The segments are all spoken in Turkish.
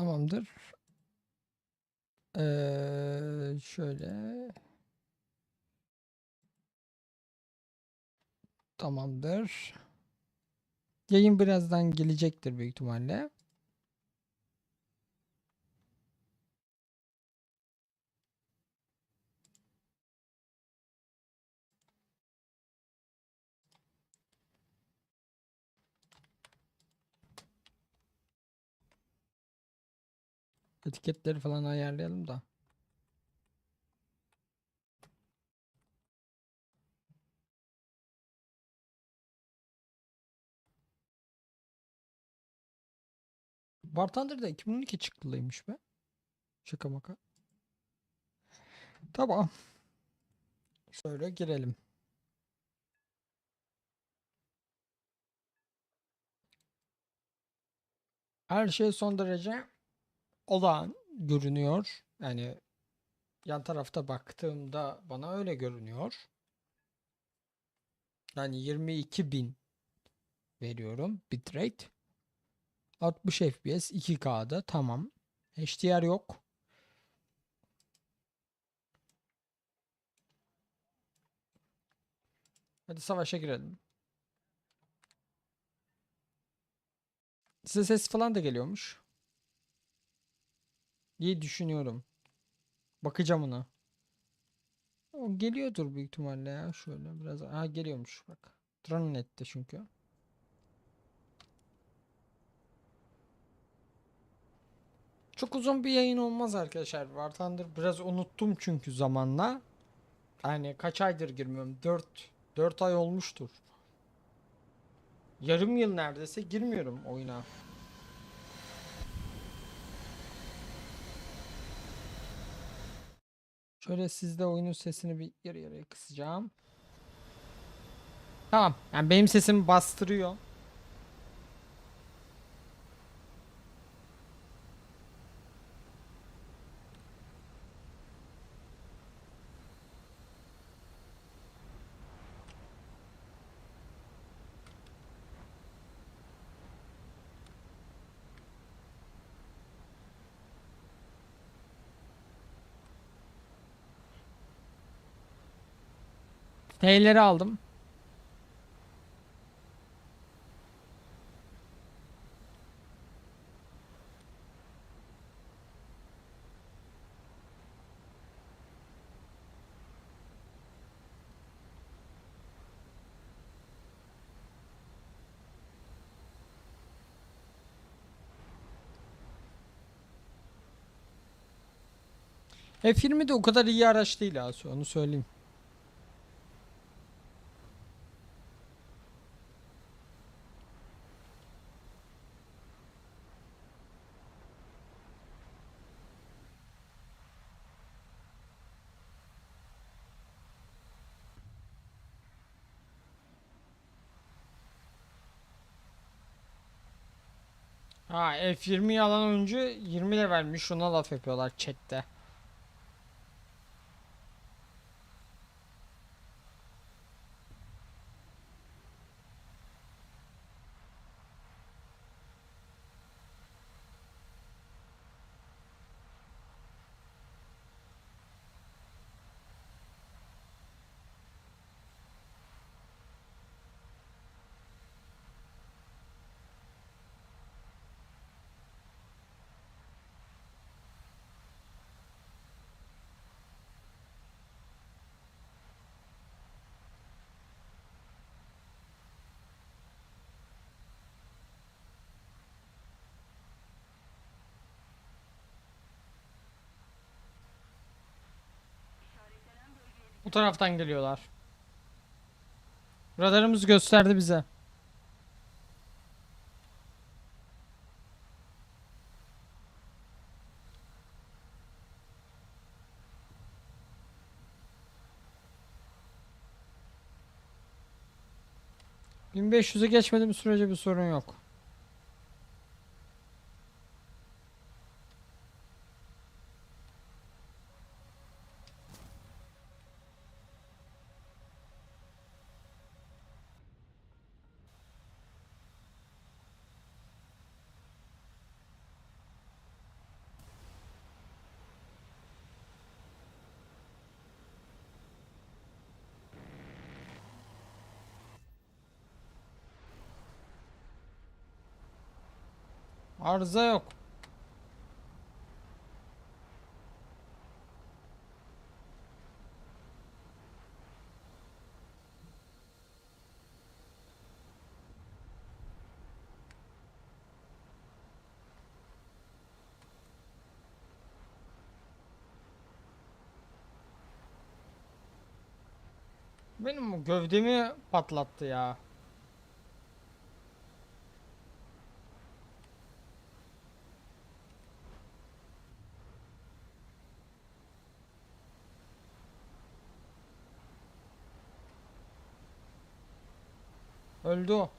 Tamamdır. Ee, şöyle. Tamamdır. Yayın birazdan gelecektir büyük ihtimalle. Etiketleri falan ayarlayalım da. Bartender'da 2012 çıktılıymış be. Şaka maka. Tamam. Şöyle girelim. Her şey son derece olağan görünüyor. Yani yan tarafta baktığımda bana öyle görünüyor. Yani 22.000 veriyorum bitrate. 60 FPS 2K'da tamam. HDR yok. Hadi savaşa girelim. Size ses falan da geliyormuş. İyi düşünüyorum. Bakacağım ona. O geliyordur büyük ihtimalle ya. Şöyle biraz. Ha geliyormuş bak. Tranet'te çünkü. Çok uzun bir yayın olmaz arkadaşlar. War biraz unuttum çünkü zamanla. Yani kaç aydır girmiyorum? 4 4 ay olmuştur. Yarım yıl neredeyse girmiyorum oyuna. Şöyle sizde oyunun sesini bir yarı yarıya kısacağım. Tamam. Yani benim sesimi bastırıyor. T'leri aldım. F20 de o kadar iyi araç değil Asu onu söyleyeyim. Ha F20'yi alan oyuncu 20 levelmiş şuna laf yapıyorlar chatte. Bu taraftan geliyorlar. Radarımız gösterdi bize. ...1500'e geçmediğim sürece bir sorun yok. Arıza yok. Benim gövdemi patlattı ya. Öldü o.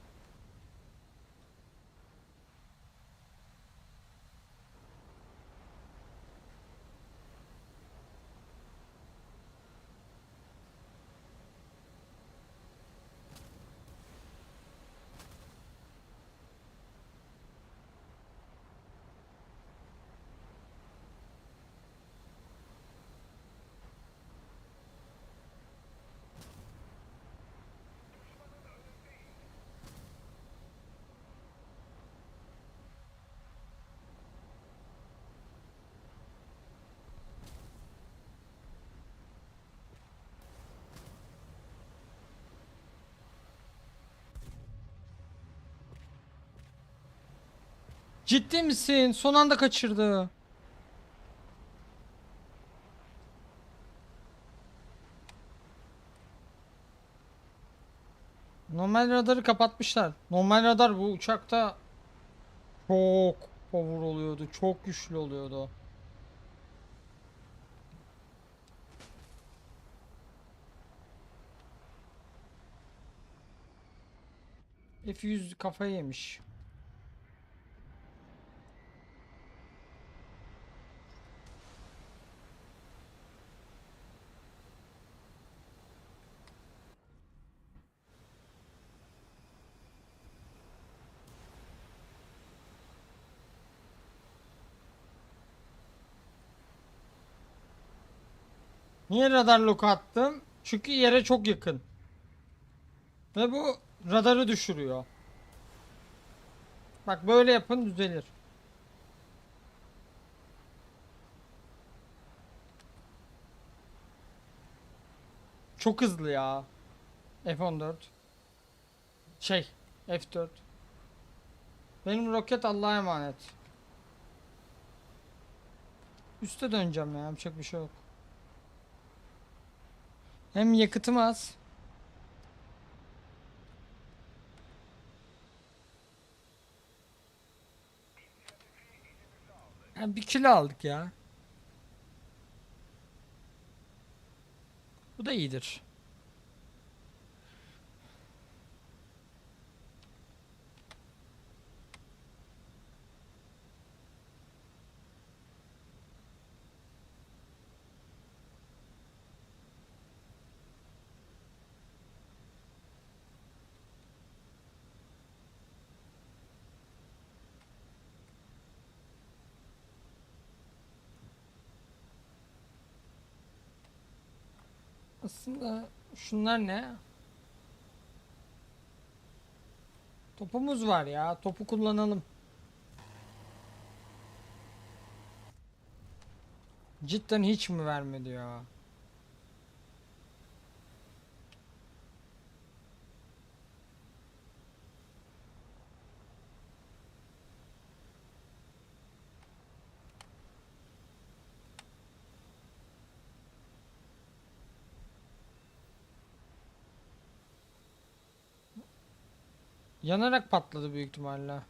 Ciddi misin? Son anda kaçırdı. Normal radarı kapatmışlar. Normal radar bu uçakta çok power oluyordu. Çok güçlü oluyordu. o. F100 kafayı yemiş. Niye radar loku attım? Çünkü yere çok yakın. Ve bu radarı düşürüyor. Bak böyle yapın düzelir. Çok hızlı ya. F14. Şey, F4. Benim roket Allah'a emanet. Üste döneceğim ya, yapacak bir şey yok. Hem yakıtım az. Ha, bir kilo aldık ya. Bu da iyidir. Aslında şunlar ne? Topumuz var ya. Topu kullanalım. Cidden hiç mi vermedi ya? Yanarak patladı büyük ihtimalle.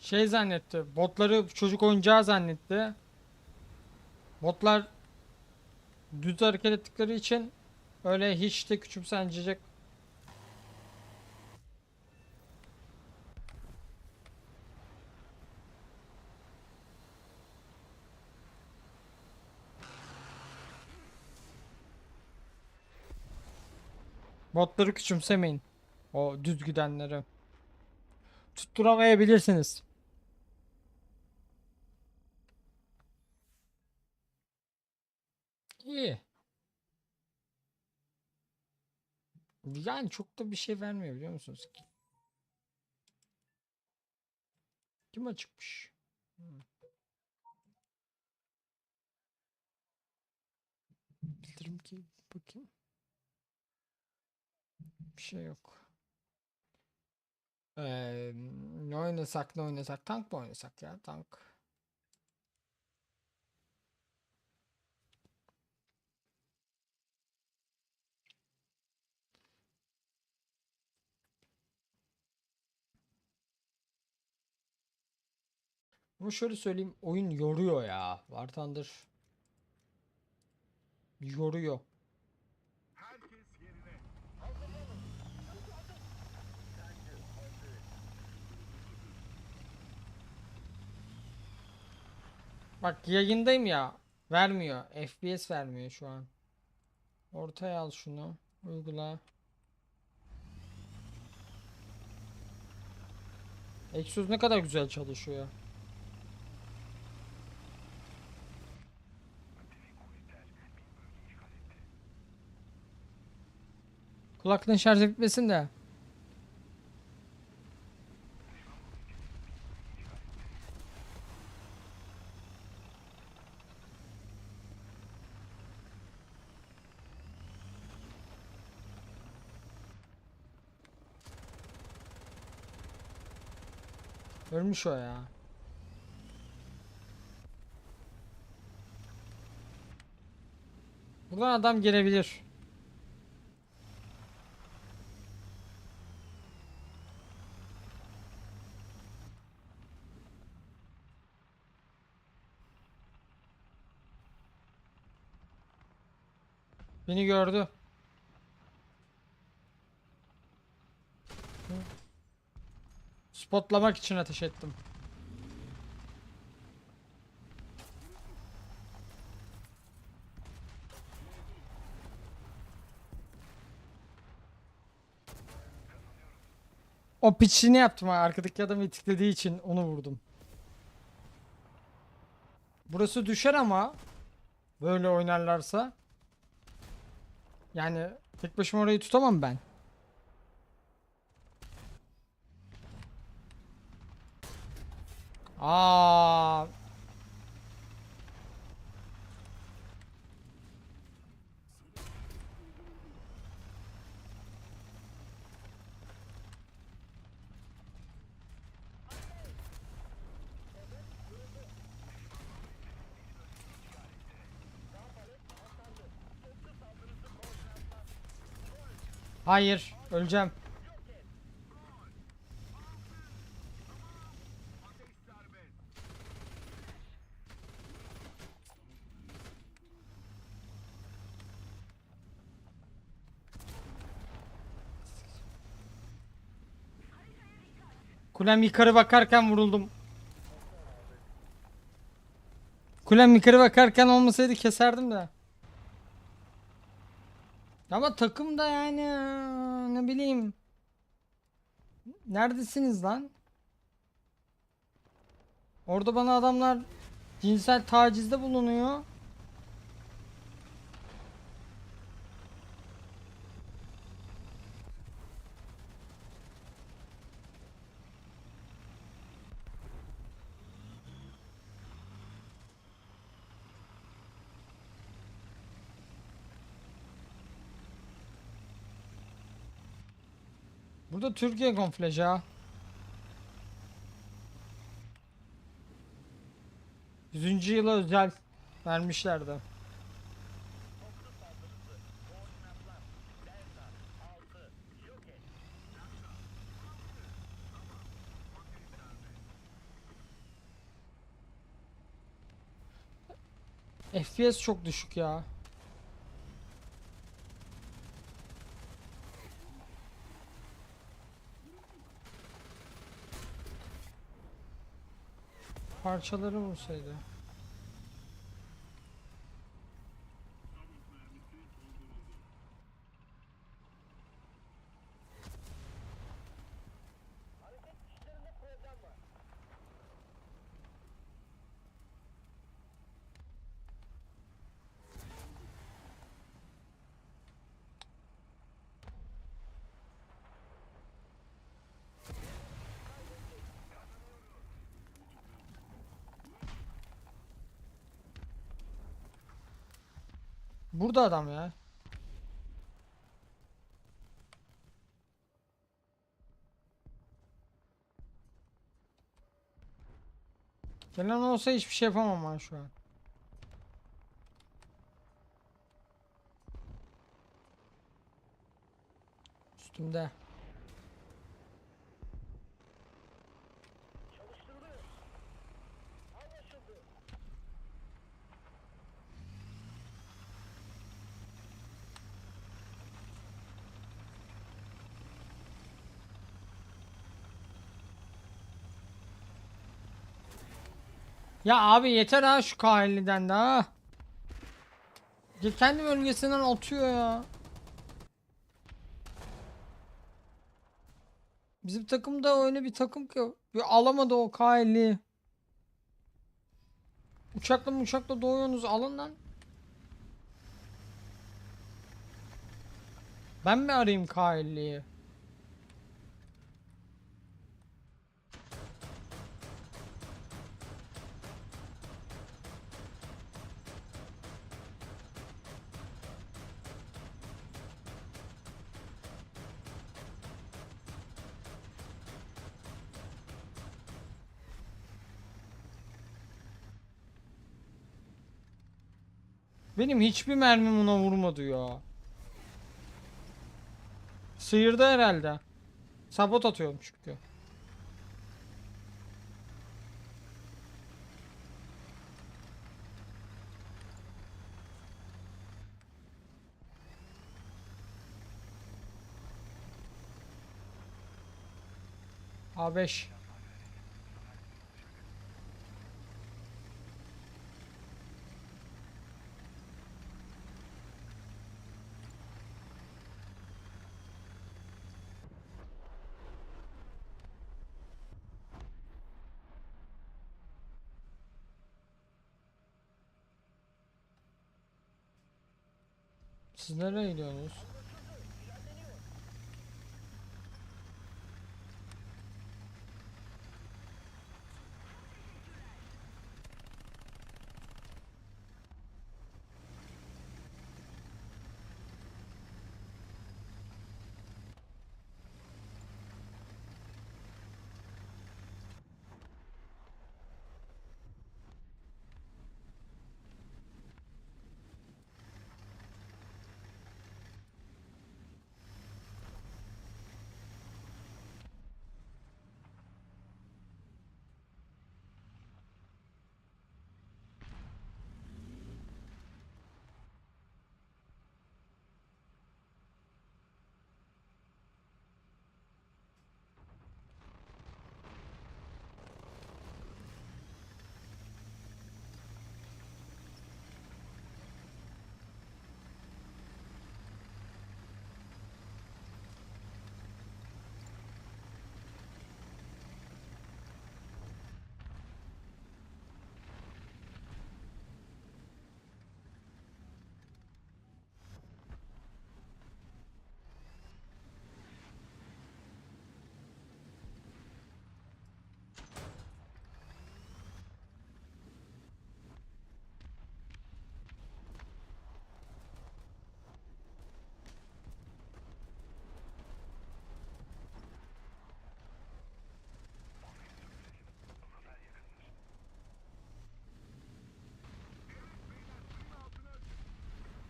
Şey zannetti. Botları çocuk oyuncağı zannetti. Botlar düz hareket ettikleri için öyle hiç de küçümsenecek Modları küçümsemeyin. O düz gidenleri. Tutturamayabilirsiniz. İyi. Yani çok da bir şey vermiyor biliyor musunuz? ki? Kim açıkmış? Hmm. Bildirim ki bakayım. Bir şey yok. Ee, ne oynasak ne oynasak tank mı oynasak ya tank. Ama şöyle söyleyeyim oyun yoruyor ya. War Thunder yoruyor. Bak yayındayım ya. Vermiyor. FPS vermiyor şu an. Ortaya al şunu. Uygula. Exos ne kadar güzel çalışıyor. Kulaklığın şarj etmesin de. Ölmüş o ya. Buradan adam gelebilir. Beni gördü. Spotlamak için ateş ettim. O piçini yaptım ha. Arkadaki adam itiklediği için onu vurdum. Burası düşer ama böyle oynarlarsa yani tek başıma orayı tutamam ben. Aa. Hayır, öleceğim. Kulem yukarı bakarken vuruldum. Kulem yukarı bakarken olmasaydı keserdim de. Ama takım da yani ne bileyim. Neredesiniz lan? Orada bana adamlar cinsel tacizde bulunuyor. Burada Türkiye konflej ha. Yüzüncü yıla özel vermişlerdi. FPS çok düşük ya. Parçaları vursaydı. Burada adam ya. Gelen olsa hiçbir şey yapamam ben şu an. Üstümde. Ya abi yeter ha şu K50'den de ha. Kendi bölgesinden atıyor ya. Bizim takımda öyle bir takım ki bir alamadı o K50'yi. Uçakla uçakla doğuyorsunuz alın lan. Ben mi arayayım K50'yi? Benim hiçbir mermim ona vurmadı ya. Sıyırdı herhalde. Sabot atıyorum çünkü. A5. Siz nereye gidiyorsunuz?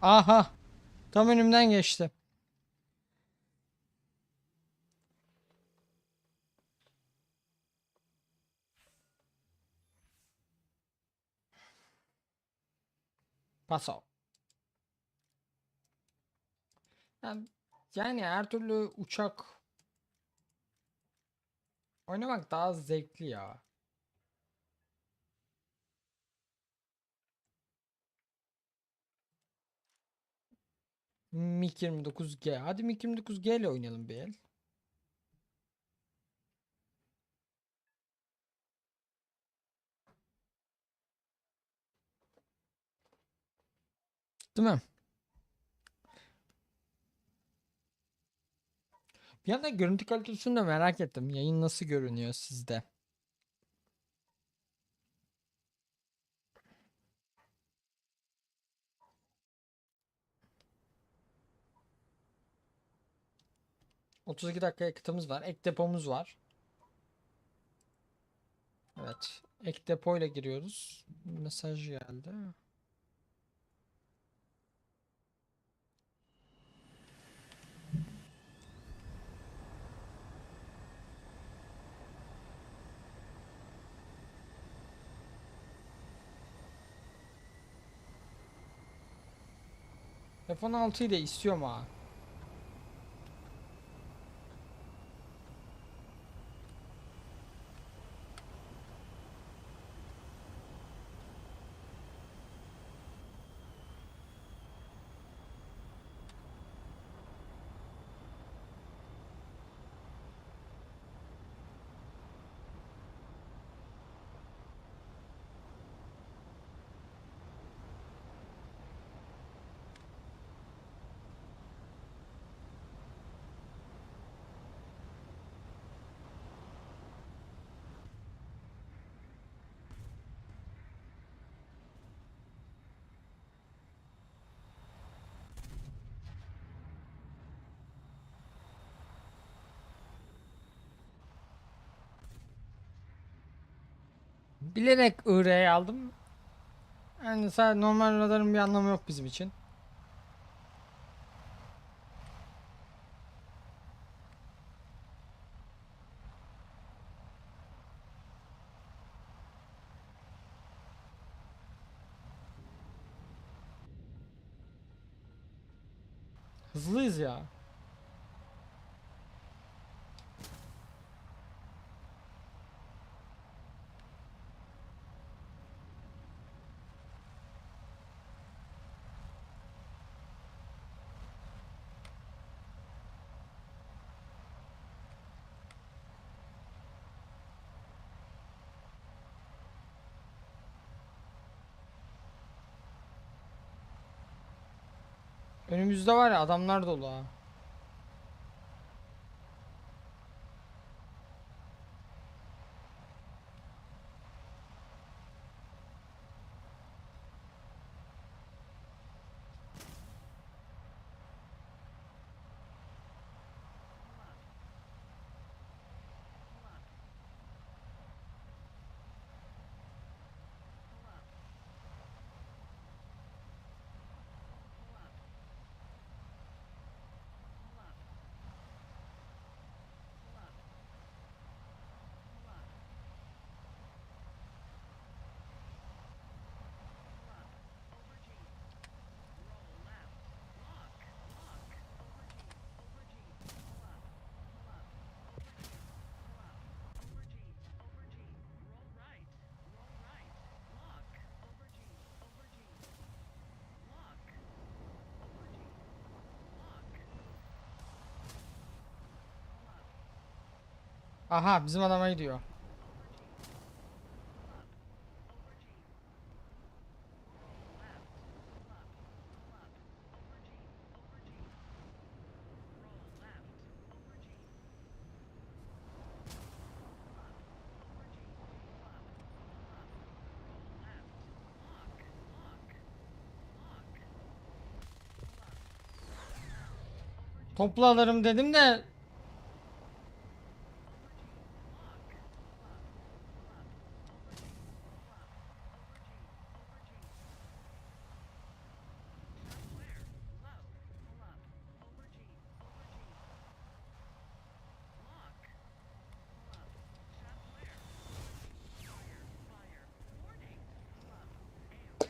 Aha. Tam önümden geçti. Paso. Yani, yani her türlü uçak oynamak daha zevkli ya. MiG-29G. Hadi MiG-29G ile oynayalım bir el. Değil mi? Bir yandan görüntü kalitesini de merak ettim. Yayın nasıl görünüyor sizde? 32 dakika yakıtımız var. Ek depomuz var. Evet. Ek depoyla giriyoruz. Mesaj geldi. F-16'yı da istiyorum ha. Bilerek IR'ye aldım. Yani sadece normal radarın bir anlamı yok bizim için. Hızlıyız ya. Önümüzde var ya adamlar dolu ha. Aha bizim adama gidiyor. Toplu alırım dedim de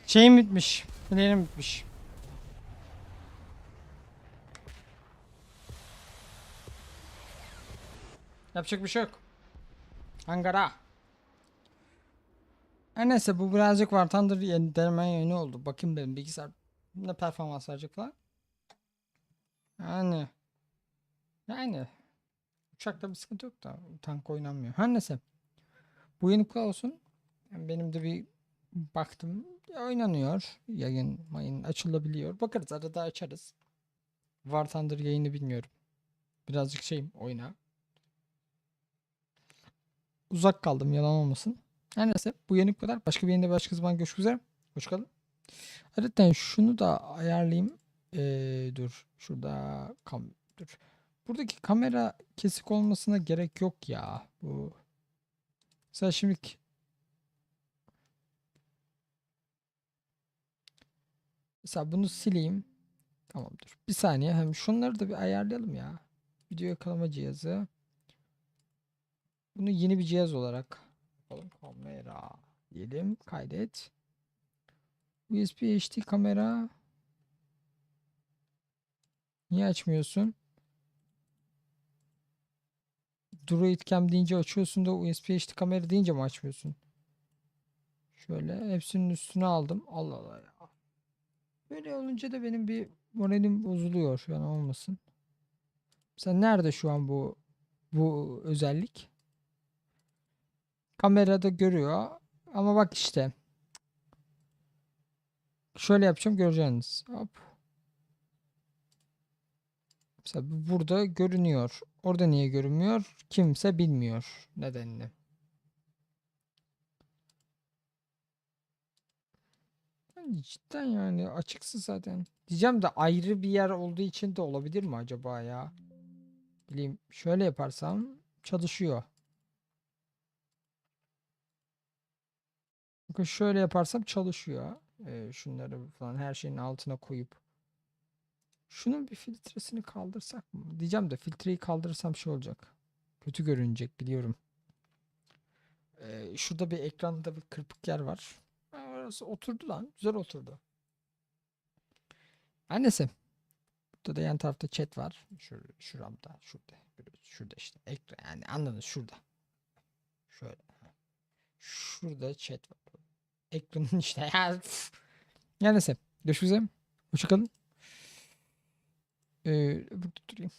şeyim bitmiş. Play'im bitmiş. Yapacak bir şey yok. Ankara. Her neyse bu birazcık var Thunder yeni deneme yeni oldu. Bakayım benim bilgisayar ne performans verecek falan. Yani. Yani. Uçakta bir sıkıntı yok da tank oynanmıyor. Her neyse. Bu yeni kulağı olsun. Benim de bir baktım oynanıyor. Yayın mayın açılabiliyor. Bakarız arada açarız. War Thunder yayını bilmiyorum. Birazcık şeyim oyna. Uzak kaldım yalan olmasın. Her neyse bu yeni kadar. Başka bir yayında başka zaman görüşmek üzere. Hoşçakalın. Ayrıca şunu da ayarlayayım. Ee, dur şurada kam dur. buradaki kamera kesik olmasına gerek yok ya. Bu Mesela şimdi Mesela bunu sileyim. Tamamdır. Bir saniye. Hem şunları da bir ayarlayalım ya. Video yakalama cihazı. Bunu yeni bir cihaz olarak yapalım. Kamera diyelim. Kaydet. USB HD kamera. Niye açmıyorsun? Droid Cam deyince açıyorsun da USB HD kamera deyince mi açmıyorsun? Şöyle hepsinin üstüne aldım. Allah Allah ya. Böyle olunca da benim bir moralim bozuluyor. Yani olmasın. Mesela nerede şu an bu bu özellik? Kamerada görüyor. Ama bak işte. Şöyle yapacağım göreceğiniz. Hop. Mesela bu burada görünüyor. Orada niye görünmüyor? Kimse bilmiyor nedenini. Cidden yani açıksı zaten. Diyeceğim de ayrı bir yer olduğu için de olabilir mi acaba ya? Bileyim şöyle yaparsam çalışıyor. Bakın şöyle yaparsam çalışıyor. Ee, şunları falan her şeyin altına koyup. Şunun bir filtresini kaldırsak mı? Diyeceğim de filtreyi kaldırırsam şey olacak. Kötü görünecek biliyorum. Ee, şurada bir ekranda bir kırpık yer var. Ha, Orası oturdu lan. Güzel oturdu. Neyse. Burada da yan tarafta chat var. Şur şuramda. Şurada. Şurada işte. Ekran yani anladınız şurada. Şöyle. Şurada chat var. Ekranın işte ya. Her neyse. Görüşmek üzere. Hoşçakalın. Ee, burada durayım.